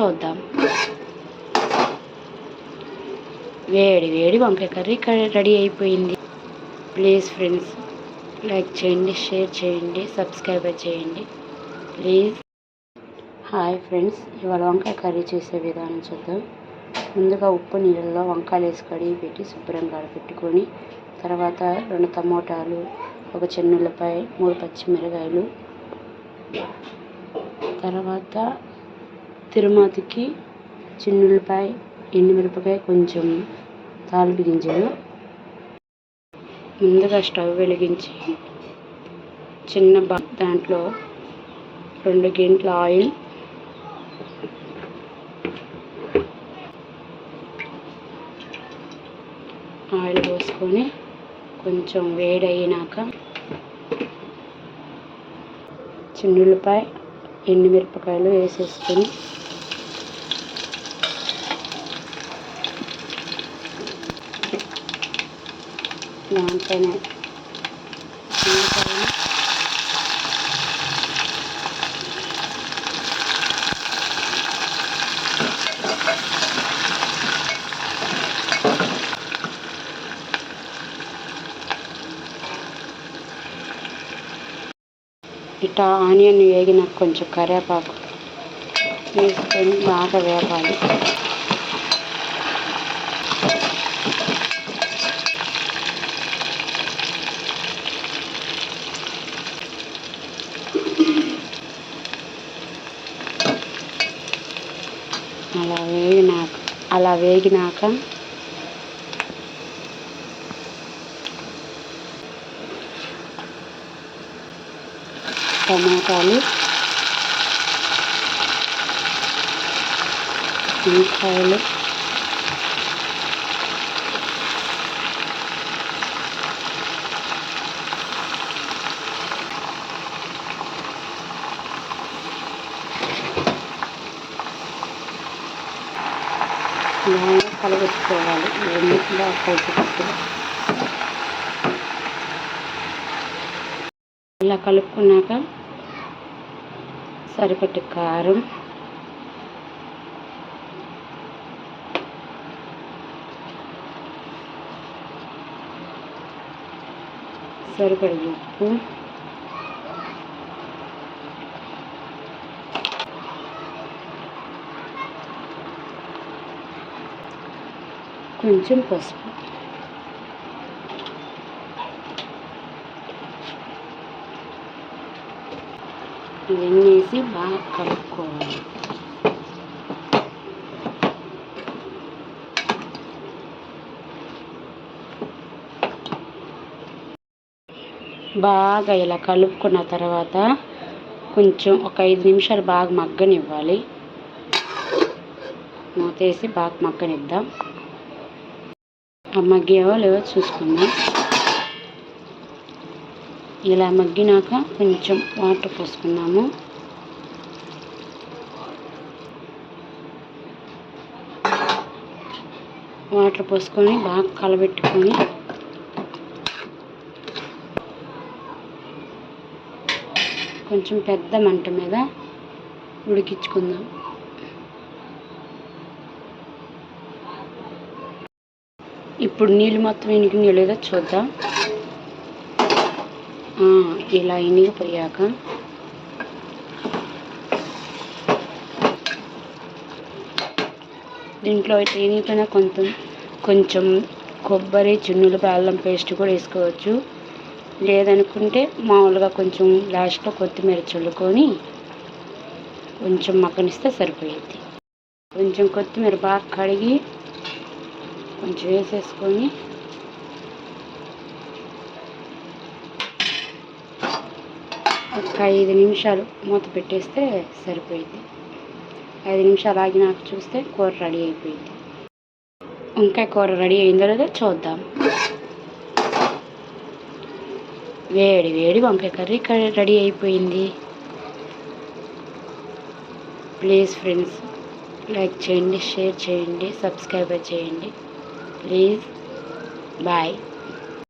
చూద్దాం. వేడి వేడి వంకాయ కర్రీ రెడీ అయిపోయింది. ప్లీజ్ ఫ్రెండ్స్ లైక్ చేయండి షేర్ చేయండి సబ్స్క్రైబ్ చేయండి. ప్లీజ్ హాయ్ ఫ్రెండ్స్ ఇవాళ వంకాయ కర్రీ చేసే విధానం చూద్దాం. ముందుగా ఉప్పు నీళ్ళలో వంకాయలు వేసి కడిగి పెట్టి శుభ్రంగా పెట్టుకొని తర్వాత రెండు టమోటాలు ఒక చెన్నులపై మూడు పచ్చిమిరకాయలు తర్వాత తిరుమాతికి చిన్నులపై ఎండుమిరపకాయ కొంచెం తాలింపు గింజలు. ముందుగా స్టవ్ వెలిగించి చిన్న బా దాంట్లో రెండు గింట్ల ఆయిల్ ఆయిల్ పోసుకొని కొంచెం వేడి అయినాక ఎండుమిరపకాయలు వేసేసుకొని దాంట్లోనే ఇట్లా ఆనియన్ వేగిన కొంచెం కరివేపాకు. వేసుకొని బాగా వేపాలి. అలా వేగినాక అలా వేగినాక టమాటాలు వంకాయలు బాగా కలగొచ్చుకోవాలి. రెండింటిలో కలిసికట్టుగా ఇలా కలుపుకున్నాక సరిపట్టి కారం సరిపడి ఉప్పు కొంచెం పసుపు. ఇవన్నీ వేసి బాగా కలుపుకోవాలి. బాగా ఇలా కలుపుకున్న తర్వాత కొంచెం ఒక ఐదు నిమిషాలు బాగా మగ్గనివ్వాలి. మూతేసి బాగా మగ్గనిద్దాం. మగ్గావో లేవో చూసుకుందాం. ఇలా మగ్గినాక కొంచెం వాటర్ పోసుకున్నాము వాటర్ పోసుకొని బాగా కలబెట్టుకొని కొంచెం పెద్ద మంట మీద ఉడికించుకుందాం. ఇప్పుడు నీళ్ళు మొత్తం ఇనిగినాయో లేదో చూద్దాం. ఇలా ఇనిగిపోయాక దీంట్లో అయితే ఇనిగిపోయినా కొంచెం కొంచెం కొబ్బరి చిన్నులు బెల్లం పేస్ట్ కూడా వేసుకోవచ్చు. లేదనుకుంటే మామూలుగా కొంచెం లాస్ట్లో కొత్తిమీర చల్లుకొని కొంచెం మగ్గనిస్తే సరిపోయేది కొంచెం కొత్తిమీర బాగా కడిగి కొంచెం వేసేసుకొని ఒక ఐదు నిమిషాలు మూత పెట్టేస్తే సరిపోయింది. ఐదు నిమిషాలు ఆగినాక చూస్తే కూర రెడీ అయిపోయింది. వంకాయ కూర రెడీ అయిందో లేదో చూద్దాం. వేడి వేడి వంకాయ కర్రీ రెడీ అయిపోయింది. ప్లీజ్ ఫ్రెండ్స్ లైక్ చేయండి షేర్ చేయండి సబ్స్క్రైబ్ చేయండి. Please bye